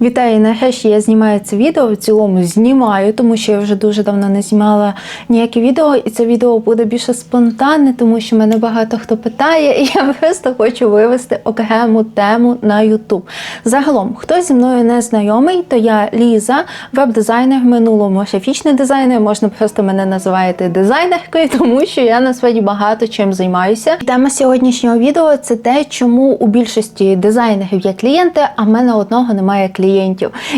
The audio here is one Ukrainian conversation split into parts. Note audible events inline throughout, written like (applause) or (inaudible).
Вітаю, нарешті я знімаю це відео. В цілому знімаю, тому що я вже дуже давно не знімала ніяке відео, і це відео буде більше спонтанне, тому що мене багато хто питає, і я просто хочу вивести окрему тему на YouTube. Загалом, хто зі мною не знайомий, то я Ліза, веб-дизайнер, в минулому графічний дизайнер. Можна просто мене називати дизайнеркою, (laughs) тому що я насправді багато чим займаюся. Тема сьогоднішнього відео це те, чому у більшості дизайнерів є клієнти, а в мене одного немає клієнтів.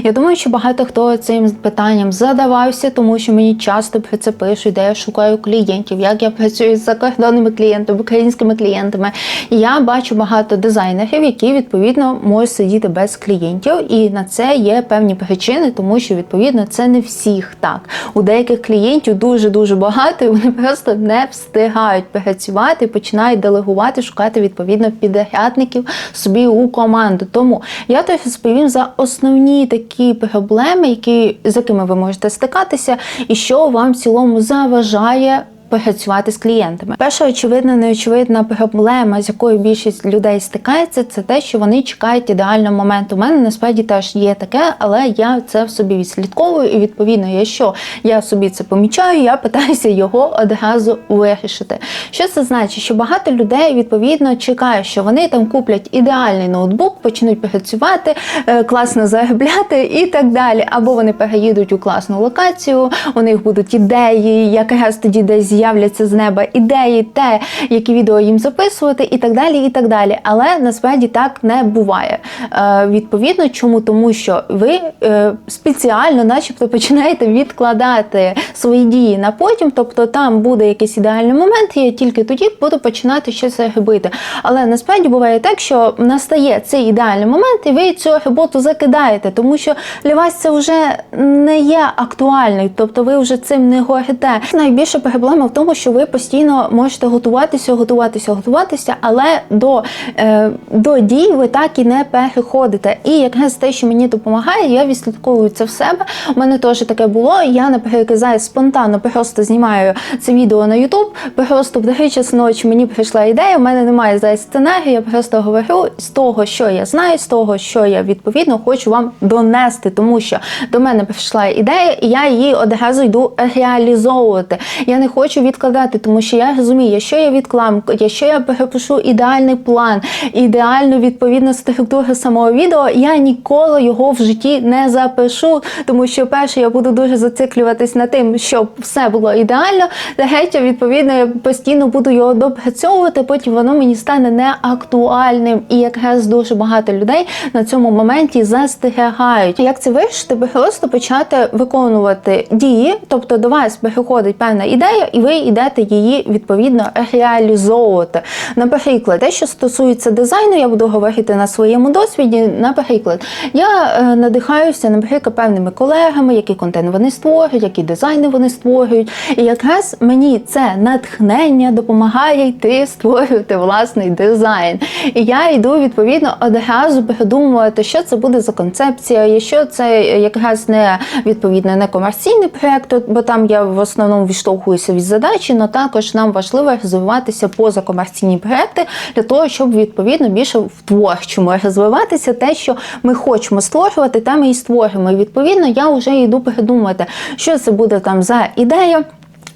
Я думаю, що багато хто цим питанням задавався, тому що мені часто про це пишуть, де я шукаю клієнтів, як я працюю з закордонними клієнтами, українськими клієнтами. І я бачу багато дизайнерів, які відповідно можуть сидіти без клієнтів, і на це є певні причини, тому що відповідно це не всіх так. У деяких клієнтів дуже дуже багато, і вони просто не встигають працювати, починають делегувати, шукати відповідно підрядників собі у команду. Тому я тобі розповім за основні такі проблеми, які з якими ви можете стикатися, і що вам в цілому заважає. Працювати з клієнтами. Перша очевидна, неочевидна проблема, з якою більшість людей стикається, це те, що вони чекають ідеального моменту. У мене насправді теж є таке, але я це в собі відслідковую, і відповідно, якщо я собі це помічаю, я питаюся його одразу вирішити. Що це значить? Що багато людей відповідно чекає, що вони там куплять ідеальний ноутбук, почнуть працювати, е, класно заробляти і так далі. Або вони переїдуть у класну локацію, у них будуть ідеї, якраз тоді десь з'являться з неба ідеї, те, які відео їм записувати, і так далі. і так далі. Але насправді так не буває. Е, Відповідно, чому? Тому що ви е, спеціально, начебто, починаєте відкладати свої дії на потім, тобто там буде якийсь ідеальний момент, і я тільки тоді буду починати щось робити. Але насправді буває так, що настає цей ідеальний момент, і ви цю роботу закидаєте, тому що для вас це вже не є актуальною, тобто ви вже цим не горите. Найбільша проблема в тому, що ви постійно можете готуватися, готуватися, готуватися, але до, е, до дій ви так і не переходите. І якраз те, що мені допомагає, я відслідковую це в себе. У мене теж таке було. Я, наприклад, зараз спонтанно просто знімаю це відео на YouTube, просто в другий час ночі мені прийшла ідея. У мене немає зараз сценарію, я просто говорю з того, що я знаю, з того, що я відповідно хочу вам донести, тому що до мене прийшла ідея, і я її одразу йду реалізовувати. Я не хочу відкладати, тому що я розумію, якщо я відклам, якщо я перепишу ідеальний план, ідеальну відповідну структуру самого відео, я ніколи його в житті не запишу, тому що перше я буду дуже зациклюватись на тим, щоб все було ідеально. Третє, відповідно, я постійно буду його допрацьовувати, потім воно мені стане неактуальним. І якраз дуже багато людей на цьому моменті застерігають. Як це вирішити? Ви просто почати виконувати дії, тобто до вас приходить певна ідея, і ви йдете її відповідно реалізовувати. Наприклад, те, що стосується дизайну, я буду говорити на своєму досвіді. Наприклад, я е, надихаюся, наприклад, певними колегами, який контент вони створюють, які дизайни вони створюють. І якраз мені це натхнення допомагає йти створювати власний дизайн. І я йду відповідно одразу придумувати, що це буде за концепція, якщо це якраз не відповідно не комерційний проект, бо там я в основному відштовхуюся від задачі, але також нам важливо розвиватися поза комерційні проекти для того, щоб відповідно більше в творчому розвиватися те, що ми хочемо створювати, те ми і створюємо. І відповідно я вже йду придумати, що це буде там за ідея.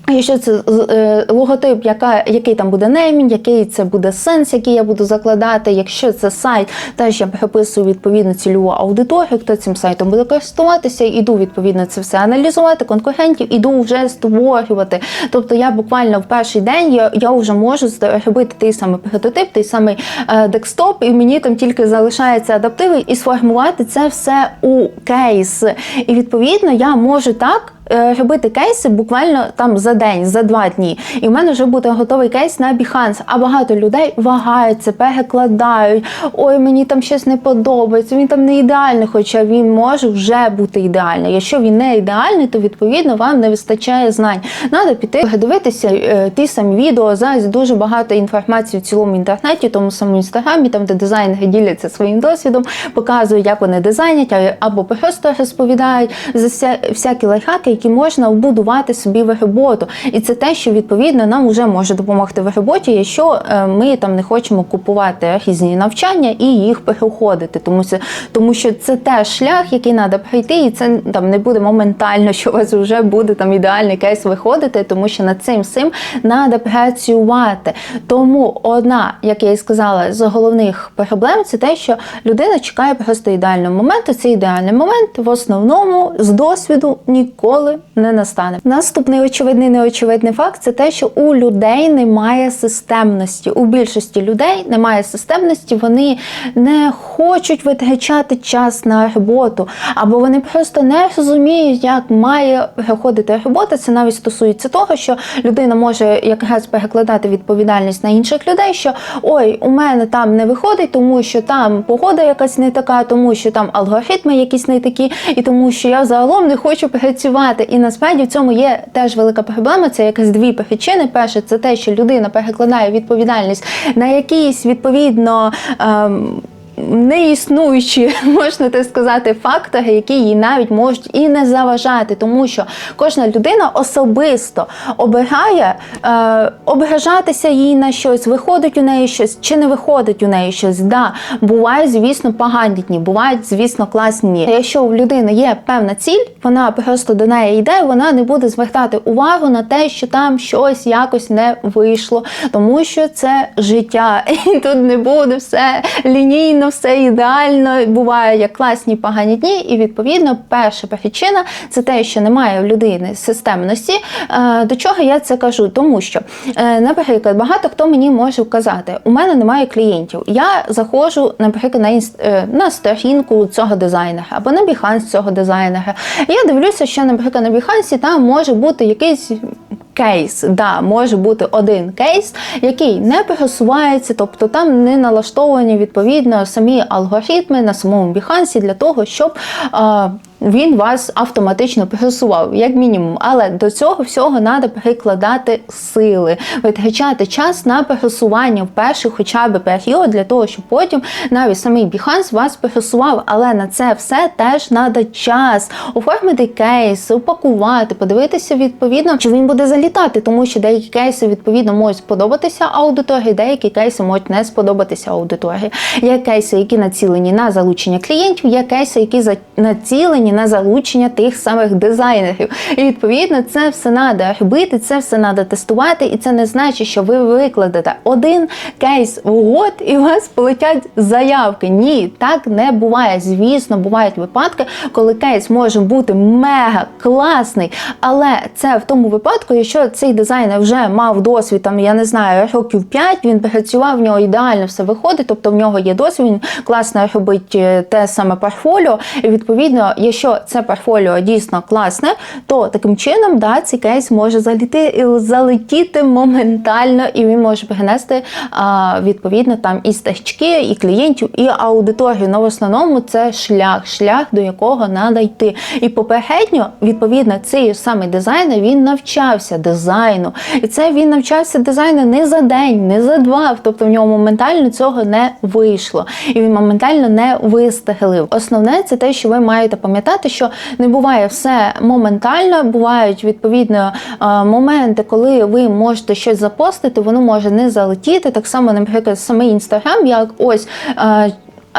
Якщо це е, логотип, яка, який там буде неймінг, який це буде сенс, який я буду закладати. Якщо це сайт, теж я прописую відповідно цільову аудиторію, хто цим сайтом буде користуватися, іду відповідно це все аналізувати, конкурентів, іду вже створювати. Тобто я буквально в перший день я, я вже можу робити той самий прототип, той самий е, декстоп, і мені там тільки залишається адаптиви і сформувати це все у кейс. І відповідно я можу так. Е, Робити кейси буквально там за день, за два дні, і в мене вже буде готовий кейс на Behance. А багато людей вагаються, перекладають. Ой, мені там щось не подобається. Він там не ідеальний, хоча він може вже бути ідеальний. Якщо він не ідеальний, то відповідно вам не вистачає знань. Надо піти подивитися е, ті самі відео. Зараз дуже багато інформації в цілому інтернеті, тому самому інстаграмі, там де дизайнери діляться своїм досвідом, показують, як вони дизайнять, або просто розповідають за всякі лайфхаки, які можна вбудувати собі в роботу. І це те, що відповідно нам вже може допомогти в роботі, якщо е, ми там не хочемо купувати різні навчання і їх переходити. Тому це тому, що це теж шлях, який треба пройти, і це там не буде моментально, що у вас вже буде там ідеальний кейс виходити, тому що над цим всім треба працювати. Тому одна, як я і сказала, з головних проблем це те, що людина чекає просто ідеального моменту. Цей ідеальний момент в основному з досвіду ніколи не настане. Наступний очевидний неочевидний факт це те, що у людей немає системності. У більшості людей немає системності, вони не хочуть витрачати час на роботу, або вони просто не розуміють, як має проходити робота. Це навіть стосується того, що людина може якраз перекладати відповідальність на інших людей, що ой, у мене там не виходить, тому що там погода якась не така, тому що там алгоритми якісь не такі, і тому що я загалом не хочу працювати. І насправді в цьому є теж велика проблема. Це якась дві причини. Перше, це те, що людина перекладає відповідальність на якісь відповідно. Ем, неіснуючі, (laughs) можна так сказати, фактори, які їй навіть можуть і не заважати, тому що кожна людина особисто обирає е, ображатися їй на щось, виходить у неї щось чи не виходить у неї щось. Да, бувають, звісно, погані дні, бувають, звісно, класні дні. Якщо у людини є певна ціль, вона просто до неї йде, вона не буде звертати увагу на те, що там щось якось не вийшло, тому що це життя, (laughs) і тут не буде все лінійно все ідеально. Буває як класні погані дні, і відповідно перша причина це те, що немає в людини системності. Е, до чого я це кажу? Тому що, е, наприклад, багато хто мені може вказати, у мене немає клієнтів. Я заходжу, наприклад, на інст... Е, на сторінку цього дизайнера або на Behance цього дизайнера. Я дивлюся, що, наприклад, на Behance там може бути якийсь кейс. Да, може бути один кейс, який не пересувається, тобто там не налаштовані відповідно самі алгоритми на самому Behance для того, щоб. Він вас автоматично пересував, як мінімум. Але до цього всього треба прикладати сили, витрачати час на пересування в перший хоча б період для того, щоб потім навіть самий Behance вас пересував. Але на це все теж треба час. Оформити кейс, упакувати, подивитися відповідно, чи він буде залітати, тому що деякі кейси відповідно можуть сподобатися аудиторії, деякі кейси можуть не сподобатися аудиторії. Є кейси, які націлені на залучення клієнтів, є кейси, які націлені на залучення тих самих дизайнерів. І відповідно це все треба робити, це все треба тестувати, і це не значить, що ви викладете один кейс в год і у вас полетять заявки. Ні, так не буває. Звісно, бувають випадки, коли кейс може бути мега класний, але це в тому випадку, якщо цей дизайнер вже мав досвід, там я не знаю, років 5, він працював, в нього ідеально все виходить, тобто в нього є досвід, він класно робить е, те саме портфоліо. І відповідно, якщо це портфоліо дійсно класне, то таким чином да, цей кейс може заліти, залетіти моментально, і він може принести а, відповідно там і стачки, і клієнтів, і аудиторію. Ну, в основному це шлях, шлях, до якого треба йти. І попередньо, відповідно, цей самий дизайнер він навчався дизайну. І це він навчався дизайну не за день, не за два. Тобто в нього моментально цього не вийшло. І він моментально не вистигелив. Основне це те, що ви маєте пам'ятати, що не буває все моментально, бувають відповідно моменти, коли ви можете щось запостити, воно може не залетіти. Так само, наприклад, самий інстаграм, як ось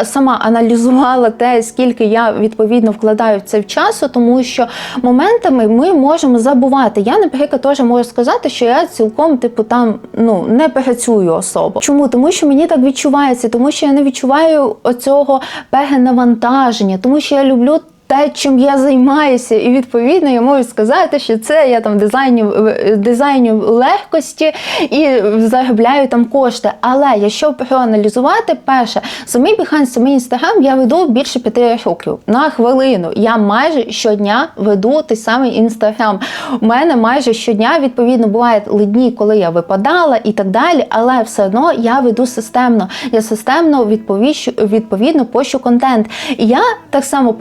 сама аналізувала те, скільки я відповідно вкладаю в це в часу, тому що моментами ми можемо забувати. Я, наприклад, теж можу сказати, що я цілком типу там ну не працюю особо. Чому? Тому що мені так відчувається, тому що я не відчуваю оцього перенавантаження, тому що я люблю те, чим я займаюся, і відповідно я можу сказати, що це я там дизайню дизайню легкості і заробляю там кошти. Але якщо проаналізувати, перше, самий Behance, самий інстаграм я веду більше п'яти років на хвилину. Я майже щодня веду той самий інстаграм. У мене майже щодня відповідно бувають дні, коли я випадала і так далі, але все одно я веду системно. Я системно відповідно пощу контент. І я так само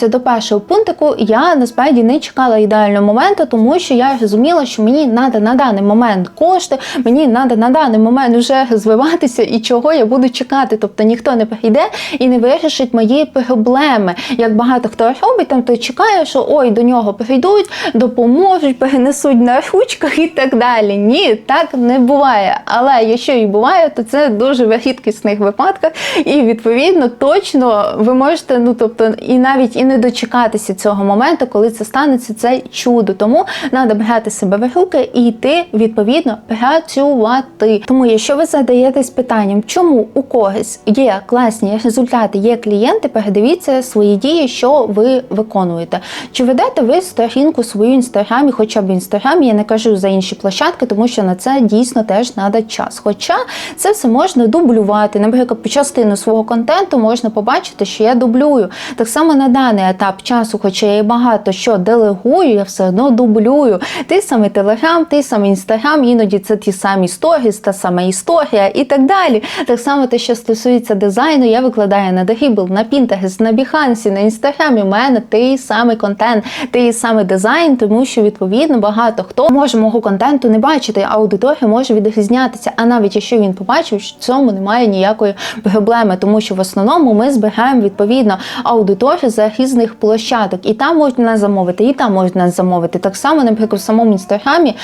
повертаємося до першого пунктику. Я насправді не чекала ідеального моменту, тому що я розуміла, що мені треба на даний момент кошти, мені треба на даний момент вже розвиватися і чого я буду чекати. Тобто ніхто не прийде і не вирішить мої проблеми. Як багато хто робить, там той чекає, що ой, до нього прийдуть, допоможуть, перенесуть на ручках і так далі. Ні, так не буває. Але якщо і буває, то це дуже в рідкісних випадках, і відповідно точно ви можете, ну тобто, і навіть і не дочекатися цього моменту, коли це станеться, це чудо. Тому треба брати себе в руки і йти відповідно працювати. Тому, якщо ви задаєтесь питанням, чому у когось є класні результати, є клієнти, передивіться свої дії, що ви виконуєте. Чи ведете ви сторінку свою інстаграмі, хоча б в інстаграмі, я не кажу за інші площадки, тому що на це дійсно теж треба час. Хоча це все можна дублювати. Наприклад, частину свого контенту можна побачити, що я дублюю. Так само на даний етап часу, хоча я і багато що делегую, я все одно дублюю. Ти саме Телеграм, ти саме Інстаграм, іноді це ті самі сторіс, та сама історія і так далі. Так само те, що стосується дизайну, я викладаю на Dribble, на Pinterest, на Behance, на Інстаграмі. У мене той самий контент, той самий дизайн, тому що відповідно багато хто може мого контенту не бачити, аудиторія може відрізнятися. А навіть якщо він побачив, в цьому немає ніякої проблеми, тому що в основному ми збираємо відповідно аудиторію за різних площадок, і там можна нас замовити, і там можна нас замовити. Так само, наприклад, в самому інстаграмі, е,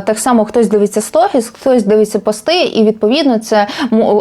так само хтось дивиться сторіс, хтось дивиться пости, і відповідно це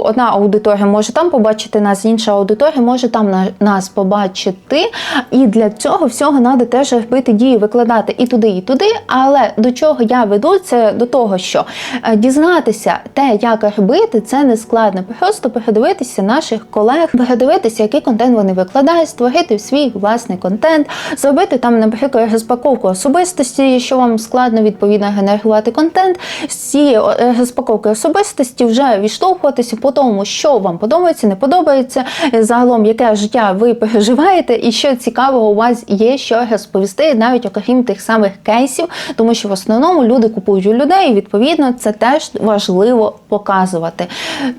одна аудиторія може там побачити нас, інша аудиторія може там на- нас побачити. І для цього всього треба теж робити дії, викладати і туди, і туди. Але до чого я веду, це до того, що е, дізнатися те, як робити, це не складно. Просто передивитися наших колег, передивитися, який контент вони викладають, створити свій власний контент, зробити там, наприклад, розпаковку особистості, якщо вам складно відповідно генерувати контент. З цієї е, розпаковки особистості вже відштовхуватися по тому, що вам подобається, не подобається, е, загалом яке життя ви переживаєте, і що цікавого у вас є, що розповісти, навіть окрім тих самих кейсів, тому що в основному люди купують у людей, і відповідно це теж важливо показувати.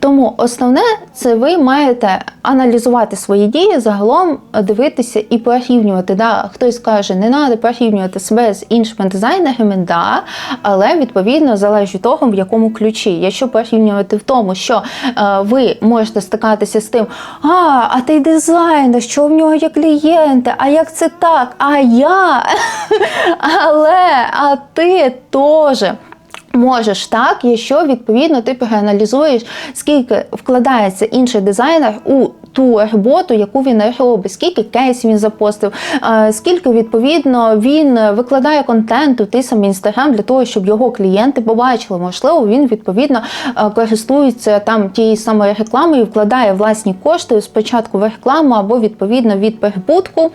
Тому основне це ви маєте аналізувати свої дії, загалом дивитися і порівнювати. Да, хтось каже, не треба порівнювати себе з іншими дизайнерами, да, але відповідно залежить від того, в якому ключі. Якщо порівнювати в тому, що е, ви можете стикатися з тим, а, а ти дизайнер, що в нього є клієнти, а як це так? А я, (laughs) але, а ти теж. Можеш так, якщо відповідно ти проаналізуєш, скільки вкладається інший дизайнер у ту роботу, яку він робить, скільки кейсів він запостив, скільки відповідно він викладає контенту в той самий інстаграм для того, щоб його клієнти побачили. Можливо, він відповідно користується там тією самою рекламою, вкладає власні кошти спочатку в рекламу або відповідно від прибутку.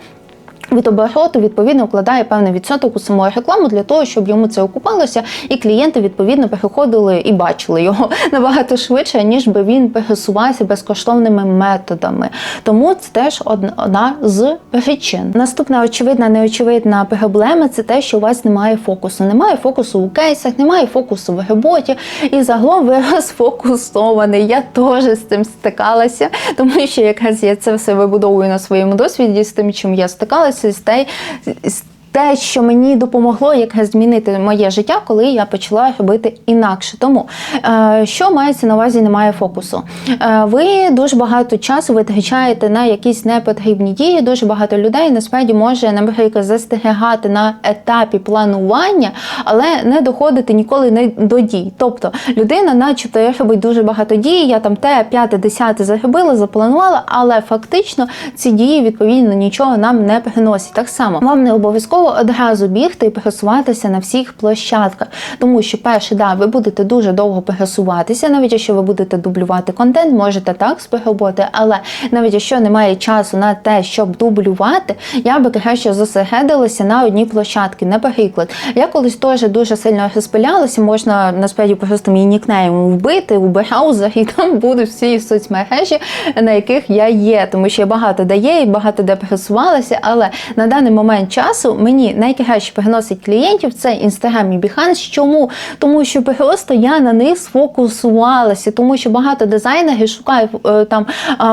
Від обороту відповідно вкладає певний відсоток у саму рекламу для того, щоб йому це окупалося, і клієнти відповідно переходили і бачили його (laughs) набагато швидше, ніж би він пересувався безкоштовними методами. Тому це теж одна з причин. Наступна очевидна, неочевидна проблема це те, що у вас немає фокусу. Немає фокусу у кейсах, немає фокусу в роботі, і загалом ви (laughs) розфокусований. Я теж з цим стикалася, тому що якраз я це все вибудовую на своєму досвіді з тим, чим я стикалася, з те, що мені допомогло якраз змінити моє життя, коли я почала робити інакше. Тому е, що мається на увазі, немає фокусу. Е, ви дуже багато часу витрачаєте на якісь непотрібні дії. Дуже багато людей насправді може, наприклад, застерігати на етапі планування, але не доходити ніколи не до дій. Тобто людина, начебто, робить дуже багато дій, я там те, п'яте, десяте заробила, запланувала, але фактично ці дії відповідно нічого нам не приносять. Так само вам не обов'язково одразу бігти і пересуватися на всіх площадках, тому що перше, да, ви будете дуже довго пересуватися, навіть якщо ви будете дублювати контент, можете так спробувати, але навіть якщо немає часу на те, щоб дублювати, я би краще зосередилася на одній площадці. Наприклад, я колись теж дуже сильно розпилялася, можна насправді просто мій нікнейм вбити у браузер, і там будуть всі соцмережі, на яких я є, тому що я багато де є і багато де пересувалася, але на даний момент часу мені мені найкраще приносить клієнтів, це Instagram і Behance. Чому? Тому що просто я на них сфокусувалася, тому що багато дизайнерів шукають е, там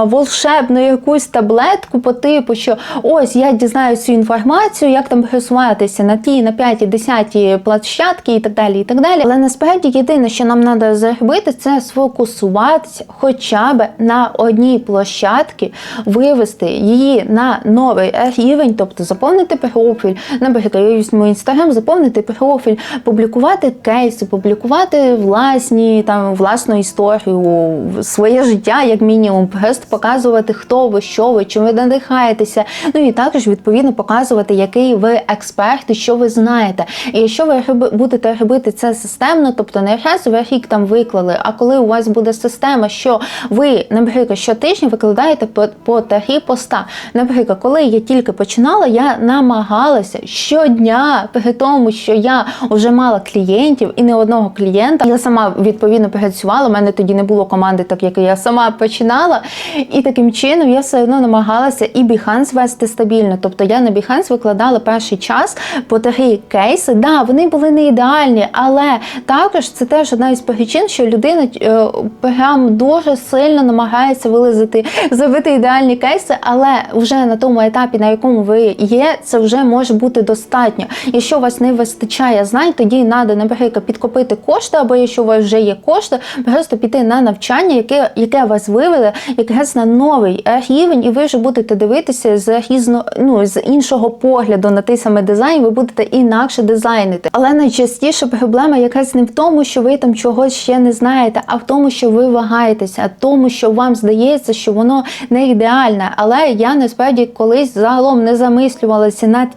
волшебну якусь таблетку по типу, що ось я дізнаю цю інформацію, як там пересуватися на ті, на п'яті, десяті площадки і так далі. і так далі. Але насправді єдине, що нам треба зробити, це сфокусуватися хоча б на одній площадці, вивести її на новий рівень, тобто заповнити профіль, наприклад, візьму інстаграм, заповнити профіль, публікувати кейси, публікувати власні там власну історію, своє життя, як мінімум, просто показувати, хто ви, що ви, чим ви надихаєтеся. Ну і також відповідно показувати, який ви експерт і що ви знаєте. І якщо ви будете робити це системно, тобто не раз ви рік там виклали, а коли у вас буде система, що ви, наприклад, щотижня викладаєте по, по три поста. Наприклад, коли я тільки починала, я намагалася щодня, при тому, що я вже мала клієнтів і не одного клієнта. Я сама відповідно працювала. У мене тоді не було команди, так як я сама починала. І таким чином я все одно намагалася і Behance вести стабільно. Тобто я на Behance викладала перший час по три кейси. Да, вони були не ідеальні, але також це теж одна із причин, що людина е, прям дуже сильно намагається вилазити, зробити ідеальні кейси, але вже на тому етапі, на якому ви є, це вже може бути достатньо. Якщо у вас не вистачає знань, тоді треба, наприклад, підкопити кошти, або якщо у вас вже є кошти, просто піти на навчання, яке, яке вас виведе якраз на новий рівень, і ви вже будете дивитися з різно, ну, з іншого погляду на той самий дизайн, ви будете інакше дизайнити. Але найчастіше проблема якраз не в тому, що ви там чогось ще не знаєте, а в тому, що ви вагаєтеся, а в тому, що вам здається, що воно не ідеальне. Але я насправді колись загалом не замислювалася над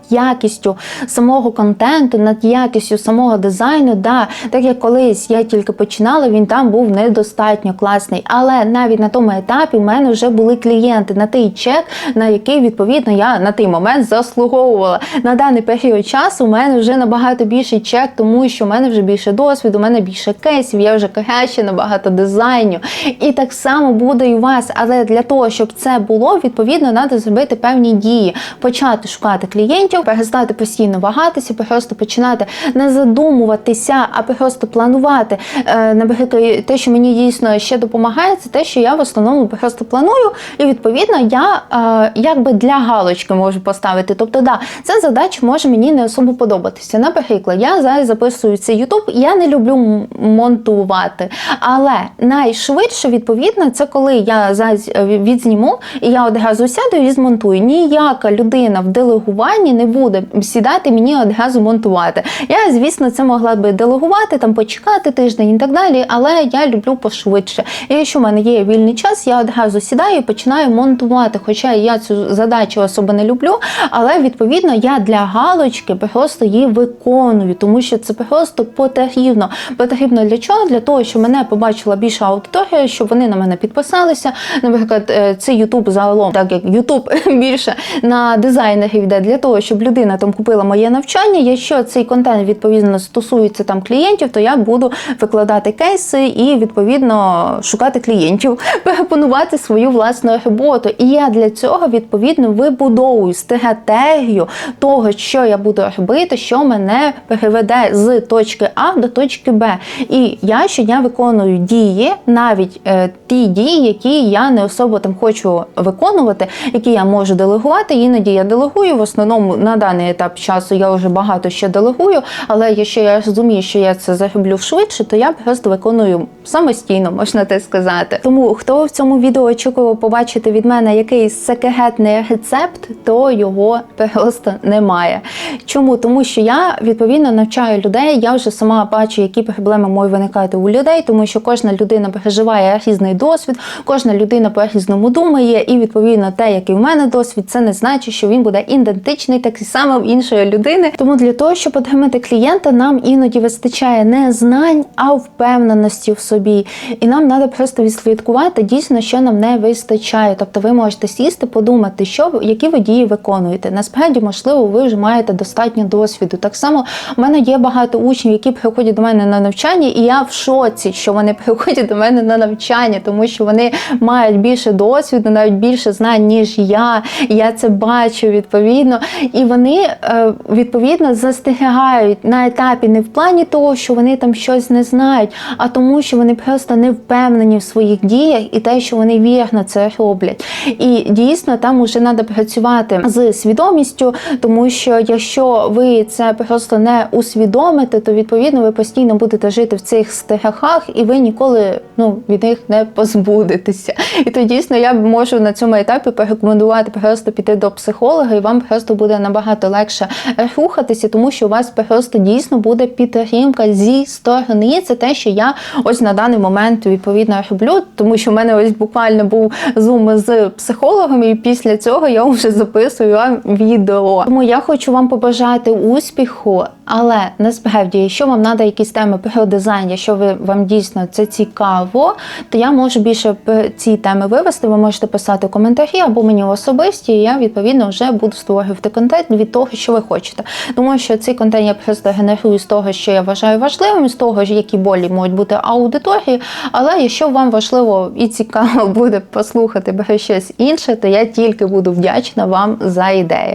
якістю самого контенту, над якістю самого дизайну. Да, так як колись я тільки починала, він там був недостатньо класний. Але навіть на тому етапі в мене вже були клієнти на той чек, на який відповідно я на той момент заслуговувала. На даний період часу у мене вже набагато більший чек, тому що в мене вже більше досвіду, у мене більше кейсів, я вже краще набагато дизайню. І так само буде і у вас. Але для того, щоб це було, відповідно, треба зробити певні дії, почати шукати клієнтів, перестати постійно вагатися, просто починати не задумуватися, а просто планувати. Е, Наприклад, те, що мені дійсно ще допомагає, це те, що я в основному просто планую, і відповідно я е, якби для галочки можу поставити. Тобто, да, ця задача може мені не особо подобатися. Наприклад, я зараз записую цей YouTube, я не люблю монтувати, але найшвидше, відповідно, це коли я зараз е, відзніму і я одразу сяду і змонтую. Ніяка людина в делегуванні не буде сідати мені одразу монтувати. Я, звісно, це могла би делегувати, там почекати тиждень і так далі, але я люблю пошвидше. І якщо в мене є вільний час, я одразу сідаю і починаю монтувати. Хоча я цю задачу особо не люблю, але відповідно я для галочки просто її виконую, тому що це просто потрібно. Потрібно для чого? Для того, щоб мене побачила більша аудиторія, щоб вони на мене підписалися. Наприклад, е, це Ютуб загалом, так як Ютуб (laughs) більше на дизайнерів йде для того, щоб людина там купила моє навчання. Якщо цей контент відповідно стосується там клієнтів, то я буду викладати кейси і відповідно шукати клієнтів, (laughs) пропонувати свою власну роботу. І я для цього відповідно вибудовую стратегію того, що я буду робити, що мене переведе з точки А до точки Б. І я щодня виконую дії, навіть е, ті дії, які я не особо там хочу виконувати, які я можу делегувати. Іноді я делегую. В основному на даний етап часу я вже багато ще делегую. Але якщо я розумію, що я це зароблю швидше, то я просто виконую самостійно, можна так сказати. Тому хто в цьому відео очікував побачити від мене якийсь секретний рецепт, то його просто немає. Чому? Тому що я відповідно навчаю людей. Я вже сама бачу, які проблеми можуть виникати у людей, тому що кожна людина переживає різний досвід, кожна людина по-різному думає, і відповідно те, який в мене досвід, це не значить, що він буде ідентичний так само в іншої людини. Тому для того, щоб отримати клієнта, нам іноді вистачає не знань, а впевненості в собі. І нам треба просто відслідкувати дійсно, що нам не вистачає. Тобто ви можете сісти, подумати, що які ви дії виконуєте. Насправді, можливо, ви вже маєте достатньо досвіду. Так само у мене є багато учнів, які приходять до мене на навчання, і я в шоці, що вони (laughs) приходять до мене на навчання, тому що вони мають більше досвіду, навіть більше знань, ніж я. Я це бачу відповідно. І вони вони е, відповідно застерігають на етапі не в плані того, що вони там щось не знають, а тому, що вони просто не впевнені в своїх діях і те, що вони вірно це роблять. І дійсно там вже треба працювати з свідомістю, тому що якщо ви це просто не усвідомите, то відповідно ви постійно будете жити в цих страхах, і ви ніколи ну від них не позбудетеся. І то дійсно я можу на цьому етапі порекомендувати просто піти до психолога, і вам просто буде набагато легше рухатися, тому що у вас просто дійсно буде підтримка зі сторони. Це те, що я ось на даний момент відповідно роблю, тому що в мене ось буквально був зум з психологом, і після цього я вже записую вам відео. Тому я хочу вам побажати успіху, але насправді, якщо вам треба якісь теми про дизайн, якщо ви вам дійсно це цікаво, то я можу більше п- ці теми вивести. Ви можете писати коментарі або мені особисті, і я відповідно вже буду створювати контент від того, що ви хочете. Тому що цей контент я просто генерую з того, що я вважаю важливим, з того, які болі можуть бути аудиторії. Але якщо вам важливо і цікаво (laughs) буде послухати про щось інше, то я тільки буду вдячна вам за ідею.